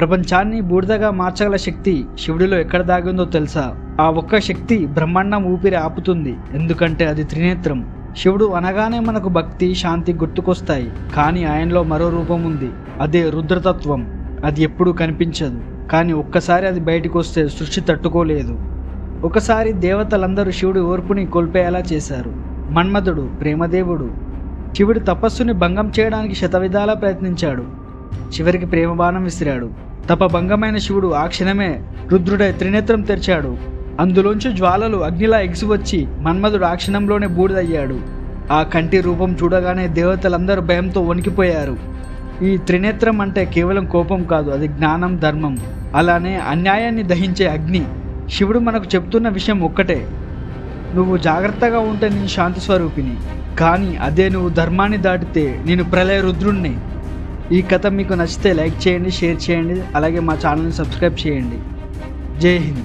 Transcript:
ప్రపంచాన్ని బూడిదగా మార్చగల శక్తి శివుడిలో ఎక్కడ దాగిందో తెలుసా? ఆ ఒక్క శక్తి బ్రహ్మాండం ఊపిరి ఆపుతుంది. ఎందుకంటే అది త్రినేత్రం. శివుడు అనగానే మనకు భక్తి శాంతి గుర్తుకొస్తాయి. కానీ ఆయనలో మరో రూపం ఉంది. అదే రుద్రతత్వం. అది ఎప్పుడూ కనిపించదు. కానీ ఒక్కసారి అది బయటకు వస్తే సృష్టి తట్టుకోలేదు. ఒకసారి దేవతలందరూ శివుడి ఓర్పుని కోల్పోయేలా చేశారు. మన్మధుడు ప్రేమదేవుడు. శివుడి తపస్సుని భంగం చేయడానికి శతవిధాలా ప్రయత్నించాడు. చివరికి ప్రేమబాణం విసిరాడు. తప భంగమైన శివుడు ఆ క్షణమే రుద్రుడై త్రినేత్రం తెరిచాడు. అందులోంచి జ్వాలలు అగ్నిలా ఎగిసి వచ్చి మన్మధుడు ఆ క్షణంలోనే బూడిదయ్యాడు. ఆ కంటి రూపం చూడగానే దేవతలందరూ భయంతో వణికిపోయారు. ఈ త్రినేత్రం అంటే కేవలం కోపం కాదు అది జ్ఞానం ధర్మం. అలానే అన్యాయాన్ని దహించే అగ్ని. శివుడు మనకు చెప్తున్న విషయం ఒక్కటే. నువ్వు జాగ్రత్తగా ఉంటే నేను శాంతి స్వరూపిని కానీ అదే నువ్వు ధర్మాన్ని దాటితే నేను ప్రళయ రుద్రుణ్ణి. ఈ కథ మీకు నచ్చితే లైక్ చేయండి షేర్ చేయండి అలాగే మా ఛానల్ని సబ్స్క్రైబ్ చేయండి. జై హింద్.